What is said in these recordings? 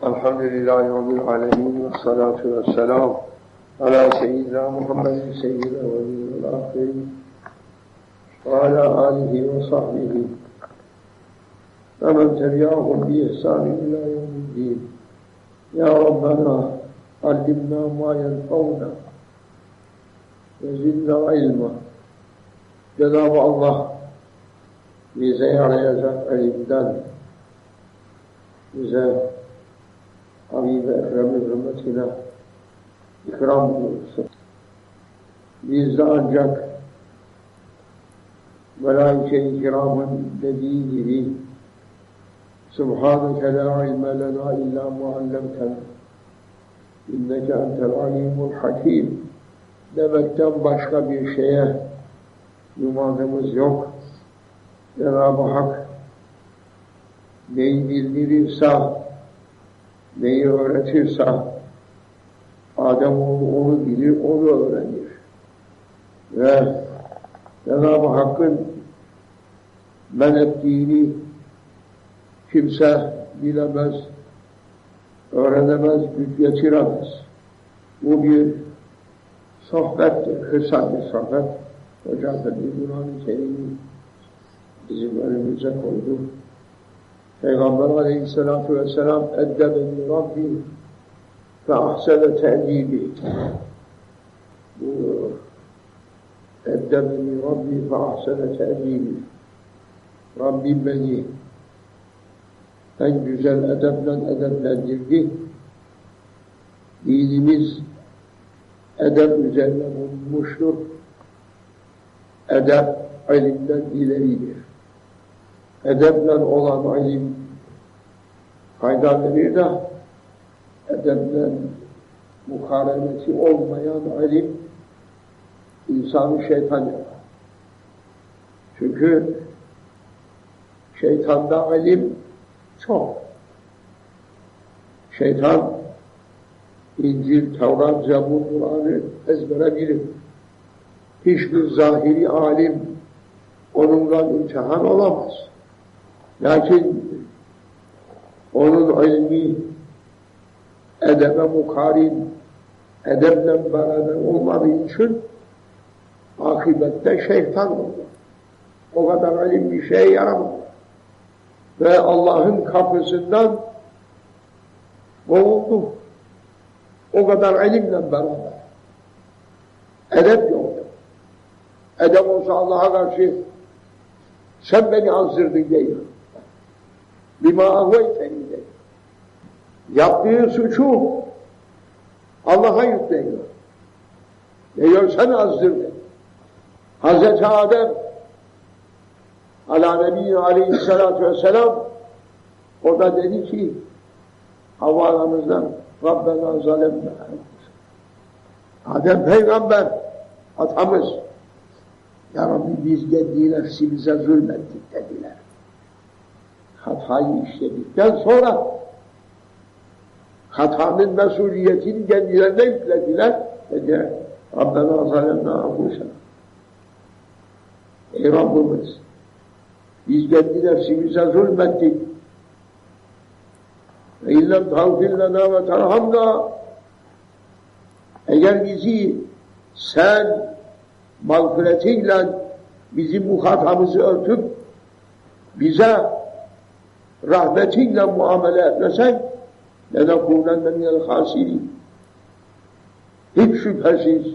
الحمد لله رب العالمين والصلاة والسلام على سيدنا محمد سيد الأولين والآخرين وعلى آله وصحبه. ومن تبعهم بإحسان إلى يوم الدين. يا ربنا علمنا ما ينفعنا وزدنا علما. Cenab-ı Allah bize yarayacak elimden bize Habib-i Ekrem'in hürmetine ikram buyursun. Biz de ancak Melaike-i Kiram'ın dediği gibi Subhaneke la ilme lena illa muallemten inneke entel alimul hakim demekten başka bir şeye yumadımız yok. Cenab-ı Hak neyi bildirirse, neyi öğretirse Adem onu, bilir, onu öğrenir. Ve Cenab-ı Hakk'ın men ettiğini kimse bilemez, öğrenemez, güç geçiremez. Bu bir sohbettir, kısa bir sohbet. Hoca Efendi Kur'an-ı Kerim'i bizim önümüze koydu. Peygamber aleyhissalatu vesselam eddebeni Rabbi ve ahsene te'dibi buyuruyor. Eddebeni Rabbi ve ahsene te'dibi Rabbim beni en güzel edeple edeplendirdi. Dinimiz edep üzerine bulunmuştur. Edep ilimden ileridir. Edeple olan ilim fayda verir de edeple mukarenesi olmayan ilim insanı şeytan yapar. Çünkü şeytanda ilim çok. Şeytan İncil, Tevrat, Zebur, Kur'an'ı ezbere bilir. Hiçbir zahiri alim onunla imtihan olamaz. Lakin onun ilmi edebe mukarin, edeple beraber olmadığı için akibette şeytan oldu. O kadar ilim bir şeye yaramaz. Ve Allah'ın kapısından kovuldu. O kadar ilimle beraber. Edep yoktu. Edep olsa Allah'a karşı sen beni azdırdın değil. Bima ahveyteni değil. Yaptığı suçu Allah'a yükleniyor. Diyor sen azdırdın. Hazreti Adem ala Nebi aleyhissalatu vesselam o da dedi ki havalarımızdan Rabbena zalemna Adem peygamber atamız Ya Rabbi biz kendi nefsimize zulmettik dediler. Hatayı işledikten sonra hatanın mesuliyetini kendilerine yüklediler. Dediler Rabbena zalemna anfusena Ey Rabbimiz biz kendi nefsimize zulmettik. Ve illem tağfir lena ve terhamna eğer bizi sen mağfiretinle bizim bu hatamızı örtüp bize rahmetinle muamele etmesen لَنَكُونَنَّ مِنَ الْخَاسِرِينَ Hiç şüphesiz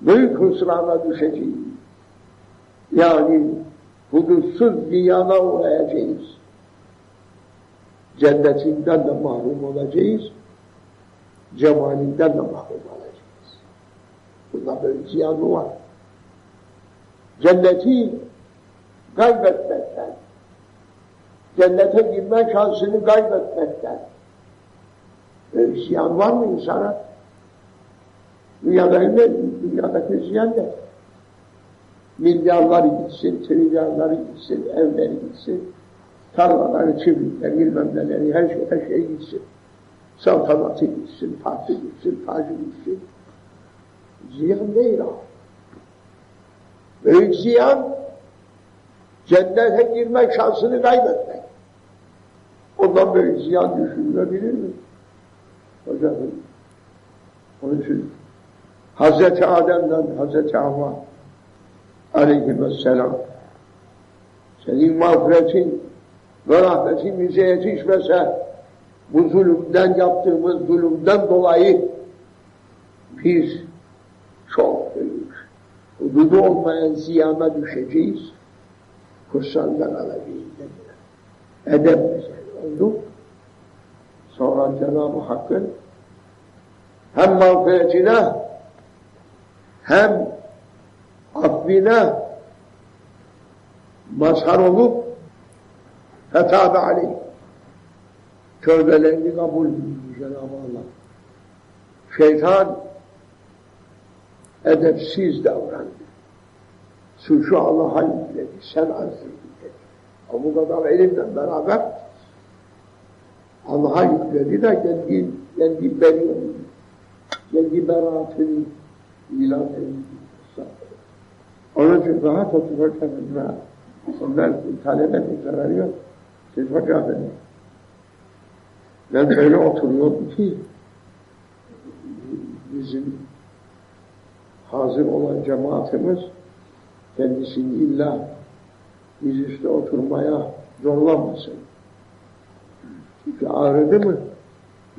büyük husrana düşeceğiz. Yani hudutsuz dünyana uğrayacağız. Cennetinden de mahrum olacağız. Cemalinden de mahrum olacağız. Bunda böyle ziyanı var. Cenneti kaybetmekten, cennete girme şansını kaybetmekten böyle ziyan var mı insana? Dünyadaki, dünyadaki ziyan ne? milyarları gitsin, trilyarları gitsin, evleri gitsin, tarlaları, çiftlikleri, bilmem neleri, her şey, her şey gitsin. Saltanatı gitsin, tahtı gitsin, tacı gitsin. Ziyan değil o. Büyük ziyan, cennete girmek şansını kaybetmek. Ondan böyle ziyan düşünülebilir mi? Hocam, onun için Hazreti Adem'den Hazreti Havva aleyhisselam senin mağfiretin ve rahmetin bize yetişmese bu zulümden yaptığımız zulümden dolayı biz çok büyük hududu olmayan ziyana düşeceğiz. Kursandan dediler. Edep mesela oldu. Sonra Cenab-ı Hakk'ın hem mağfiretine hem affine mazhar olup fetabe aleyh tövbelerini kabul ediyor Cenab-ı Allah. Şeytan edepsiz davrandı. Suçu Allah'a yükledi. Sen azdın dedi. O bu kadar elimle beraber Allah'a yükledi de kendi, kendi beni kendi beraatını ilan edildi. Onun için rahat otururken ben onlar talebe bir zararı yok. Siz hoca benim. Ben öyle oturuyordum ki bizim hazır olan cemaatimiz kendisini illa işte oturmaya zorlamasın. Çünkü ağrıdı mı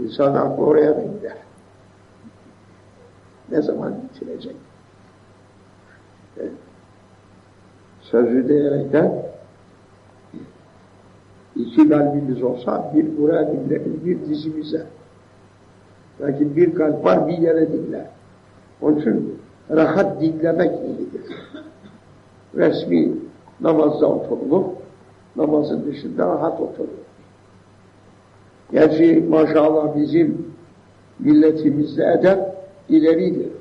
insan aklı oraya da gider. Ne zaman bitirecek? Evet. Sözü diyerekten iki kalbimiz olsa bir buraya dinleriz, bir dizimize. Lakin bir kalp var bir yere dinler. Onun için rahat dinlemek iyidir. Resmi namazda oturulur, namazın dışında rahat oturulur. Gerçi maşallah bizim milletimizde edep ileridir.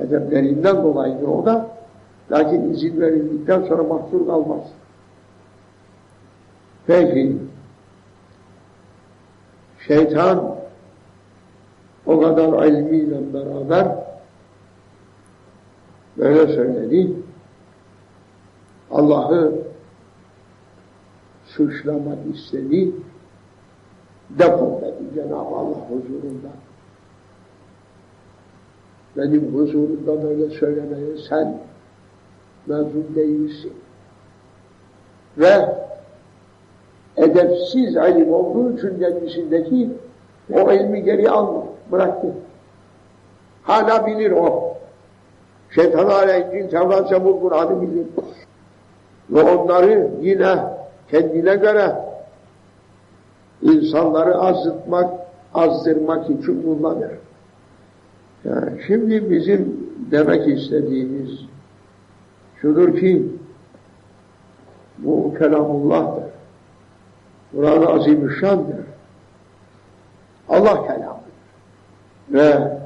Edeplerinden dolayıdır o da. Lakin izin verildikten sonra mahsur kalmaz. Peki, şeytan o kadar ilmiyle beraber böyle söyledi. Allah'ı suçlamak istedi. Defol dedi Cenab-ı Allah huzurunda. Benim huzurumda böyle söylemeye sen mezun değilsin. Ve edepsiz ilim olduğu için kendisindeki o ilmi geri aldı, bıraktı. Hala bilir o. Şeytan aleyhin Tevrat Zebur Kur'an'ı bilir. Ve onları yine kendine göre insanları azıtmak, azdırmak için kullanır. Yani şimdi bizim demek istediğimiz şudur ki bu kelamullah'tır. Kur'an-ı Azimüşşan'dır. Allah kelamıdır. Ve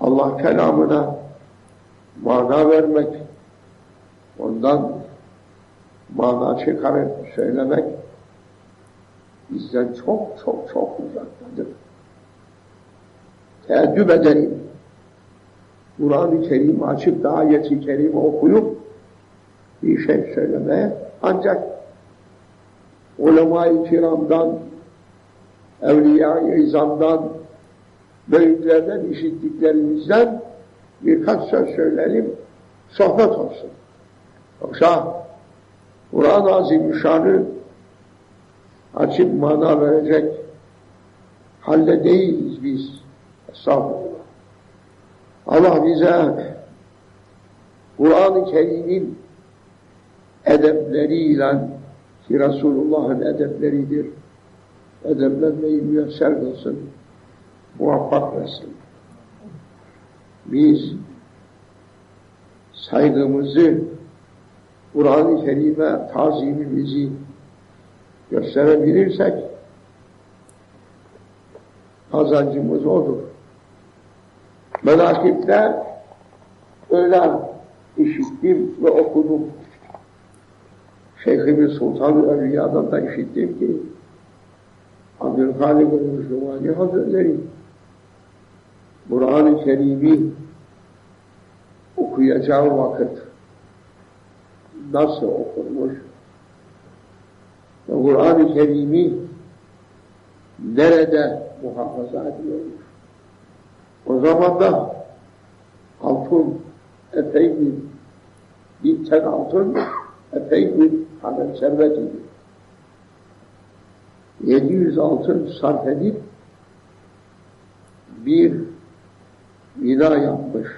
Allah kelamına mana vermek, ondan mana çıkarıp söylemek bizden çok çok çok uzaktadır. Teeddüp edelim. Kur'an-ı Kerim açıp da ayet-i kerime okuyup bir şey söylemeye ancak ulema-i kiramdan, evliya-i izamdan, büyüklerden işittiklerimizden birkaç söz söyleyelim, sohbet olsun. Yoksa Kur'an-ı Azimüşşan'ı açıp mana verecek halde değiliz biz. Estağfurullah. Allah bize Kur'an-ı Kerim'in edepleriyle ki Resulullah'ın edepleridir. Edeplenmeyi müyesser kılsın, muvaffak versin. Biz saygımızı, Kur'an-ı Kerim'e tazimimizi gösterebilirsek kazancımız odur. Menakipler öyle işittim ve okudum. Şeyhimiz Sultan Evliya'dan da işittim ki Abdülhalik Müslümani Hazretleri Kur'an-ı Kerim'i okuyacağı vakit nasıl okunmuş? ve Kur'an-ı Kerim'i nerede muhafaza ediyormuş? O zaman da altın epey bir bir tek altın epey bir hani servet idi. 700 altın sarf edip bir bina yapmış.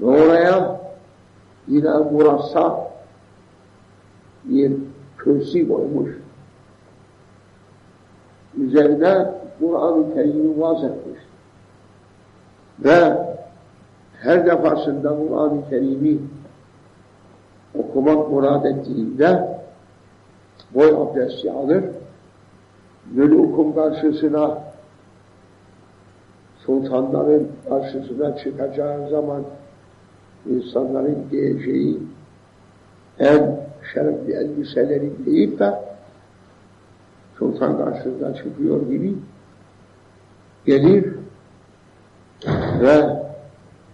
Ve oraya yine murassa bir kürsi koymuş. Üzerine Kur'an-ı Kerim'i vaz etmiş. Ve her defasında Kur'an-ı Kerim'i okumak murad ettiğinde boy abdesti alır, mülukun karşısına sultanların karşısına çıkacağı zaman insanların giyeceği en şerefli elbiseleri giyip de sultan karşısına çıkıyor gibi gelir ve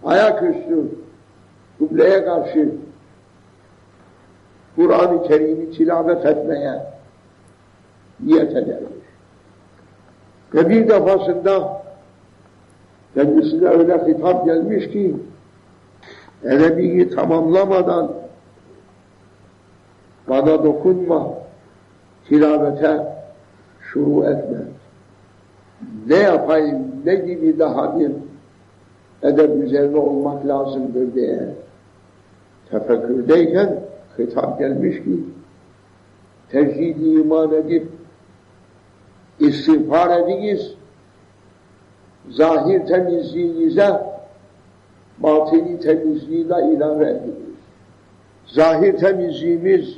ayaküstü kıbleye karşı Kur'an-ı Kerim'i tilavet etmeye niyet edermiş. Ve bir defasında kendisine öyle hitap gelmiş ki edebiyi tamamlamadan bana dokunma, tilavete şuru etme. Ne yapayım, ne gibi daha bir edep üzerine olmak lazımdır diye tefekkürdeyken hitap gelmiş ki tecrid iman edip istiğfar ediniz, zahir temizliğinize batini temizliğine ilave ediniz. Zahir temizliğimiz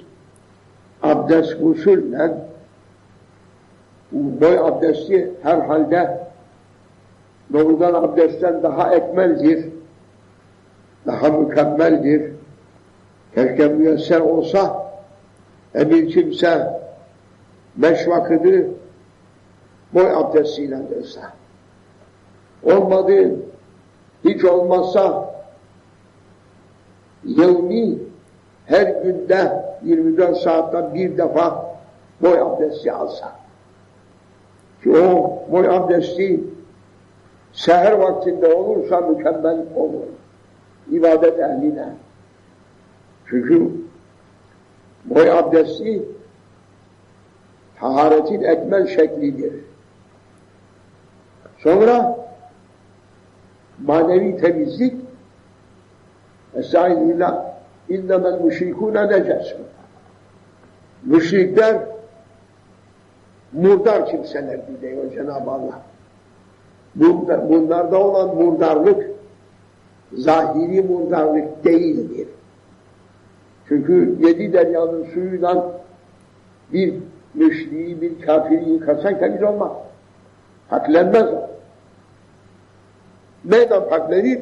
abdest gusülle boy abdesti herhalde doğrudan abdestten daha ekmeldir, daha mükemmeldir. Keşke müyesser olsa e bir kimse beş vakıdı boy abdestiyle dönse. Olmadı, hiç olmazsa yevmi her günde 24 saatten bir defa boy abdesti alsa. Ki o boy abdesti seher vaktinde olursa mükemmel olur. İbadet ehline. Çünkü boy abdesti taharetin ekmel şeklidir. Sonra manevi temizlik Estağfirullah innemel müşrikûne neces. Müşrikler murdar kimselerdir diyor Cenab-ı Allah. Bunlarda olan murdarlık zahiri murdarlık değildir. Çünkü yedi deryanın suyuyla bir müşriği, bir kafiri yıkasan temiz olmaz. Haklenmez o. Neden haklenir?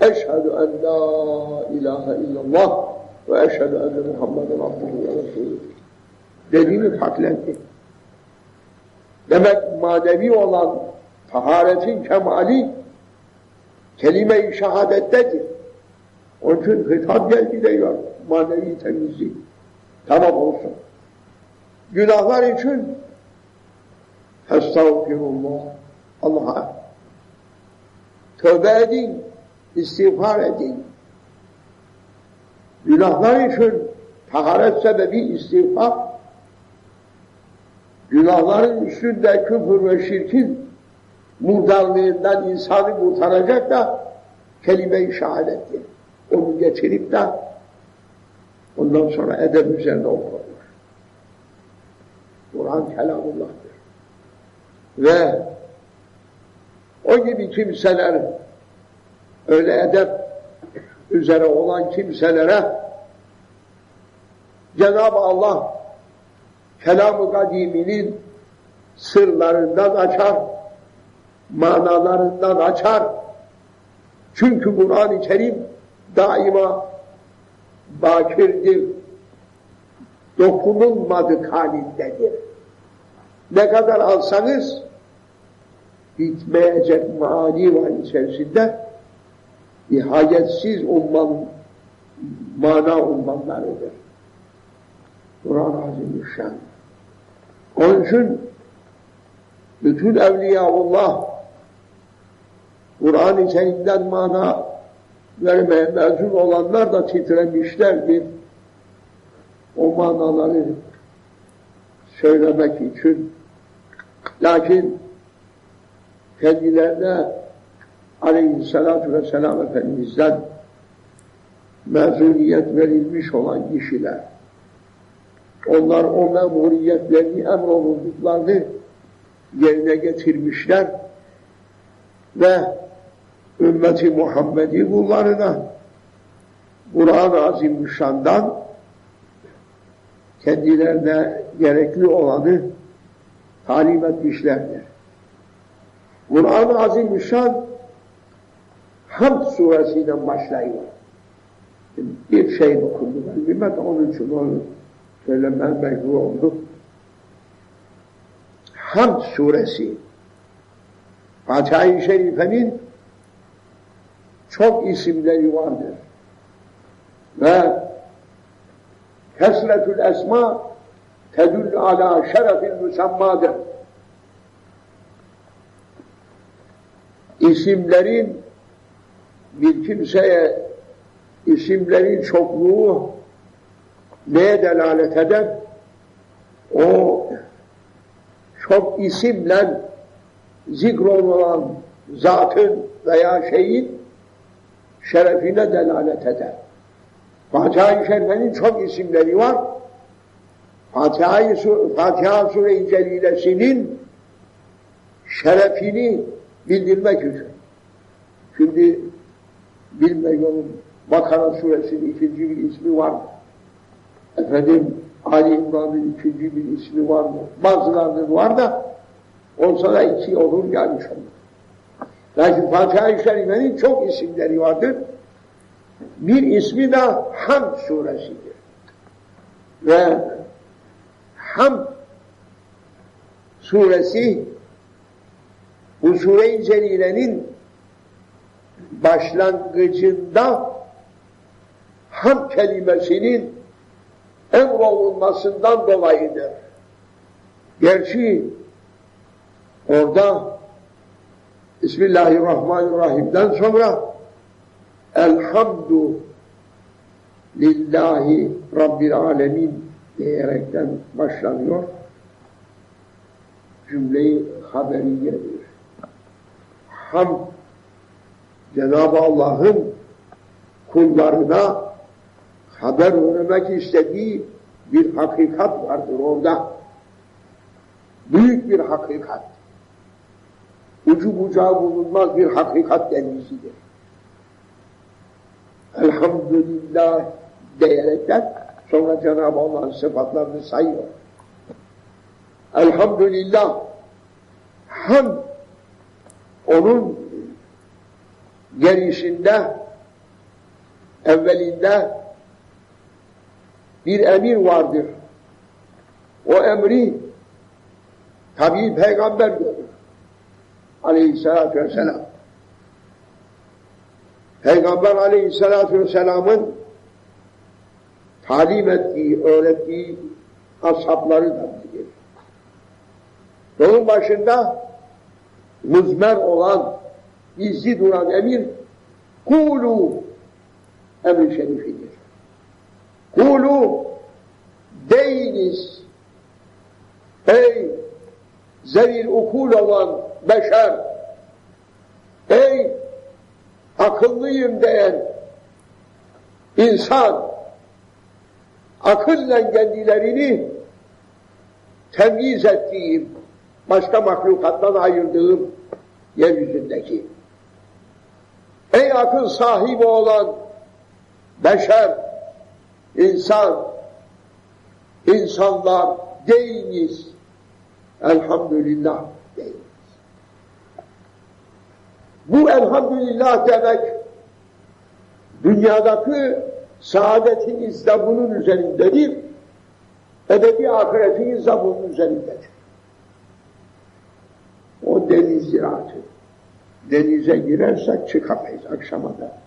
Eşhedü en la ilahe illallah ve eşhedü enne Muhammeden abduhu ve resulü. Dediğimiz haklendi. Demek manevi olan taharetin kemali kelime-i şehadettedir. Onun için hitap geldi diyor manevi temizlik. Tamam olsun. Günahlar için Estağfirullah. Allah'a tövbe edin, istiğfar edin. Günahlar için taharet sebebi istiğfar. Günahların üstünde küfür ve şirkin murdarlığından insanı kurtaracak da kelime-i şehadettir. Onu getirip de ondan sonra edep üzerine okunur. Kur'an kelamullah'tır. Ve o gibi kimseler öyle edep üzere olan kimselere Cenab-ı Allah kelam-ı kadiminin sırlarından açar, manalarından açar. Çünkü Kur'an-ı Kerim daima bakirdir, dokunulmadık halindedir. Ne kadar alsanız bitmeyecek mani var içerisinde nihayetsiz umman, mana ummanlarıdır. Kur'an Azimüşşan. Onun için bütün Evliyaullah Kur'an-ı mana vermeye mezun olanlar da titremişlerdir. O manaları söylemek için. Lakin kendilerine aleyhissalatü vesselam Efendimiz'den mezuniyet verilmiş olan kişiler onlar o memuriyetlerini emrolunduklarını yerine getirmişler ve ümmeti Muhammedi kullarına Kur'an-ı Azimüşşan'dan kendilerine gerekli olanı talim etmişlerdir. Kur'an-ı Azimüşşan Hamd suresiyle başlıyor. Bir şey okundu ben bilmem onun için onu söylemem mecbur oldu. Hamd suresi Fatiha-i Şerife'nin çok isimleri vardır. Ve kesretül esma tedül ala şerefil müsemmadır. İsimlerin bir kimseye isimlerin çokluğu neye delalet eder? O çok isimle zikrolunan zatın veya şeyin şerefine delalet eder. Fatiha-i Şerife'nin çok isimleri var. Fatiha-i Fatiha Sure-i Celilesi'nin şerefini bildirmek için. Şimdi bilmiyorum Bakara Suresinin ikinci bir ismi var mı? Efendim Ali İmran'ın ikinci bir ismi var mı? Bazılarının var da olsa da iki olur gelmiş olur. Lakin Fatiha-i Şerife'nin çok isimleri vardır. Bir ismi de Hamd suresidir. Ve Hamd suresi bu sure-i celilenin başlangıcında ham kelimesinin emrolunmasından dolayıdır. Gerçi orada Bismillahirrahmanirrahim'den sonra Elhamdu lillahi Rabbil alemin diyerekten başlanıyor. Cümleyi haberiyedir. Ham Cenab-ı Allah'ın kullarına haber vermek istediği bir hakikat vardır orada. Büyük bir hakikat. Ucu bucağı bulunmaz bir hakikat denizidir. Elhamdülillah diyerekten sonra Cenab-ı Allah'ın sıfatlarını sayıyor. Elhamdülillah ham onun gelişinde evvelinde bir emir vardır. O emri tabi peygamber görür. Aleyhissalatü vesselam. Peygamber aleyhissalatü vesselamın talim ettiği, öğrettiği ashabları da bilir. Bunun başında müzmer olan, gizli duran emir, kulu emri şerifidir. Kulu deyiniz ey zevil ukul olan beşer ey akıllıyım diyen insan akılla kendilerini temyiz ettiğim başka mahlukattan ayırdığım yeryüzündeki ey akıl sahibi olan beşer insan insanlar deyiniz elhamdülillah deyiniz. Bu elhamdülillah demek dünyadaki saadetiniz de bunun üzerindedir. Ebedi ahiretiniz de bunun üzerindedir. Deniz ziraatı. Denize girersek çıkamayız akşama da.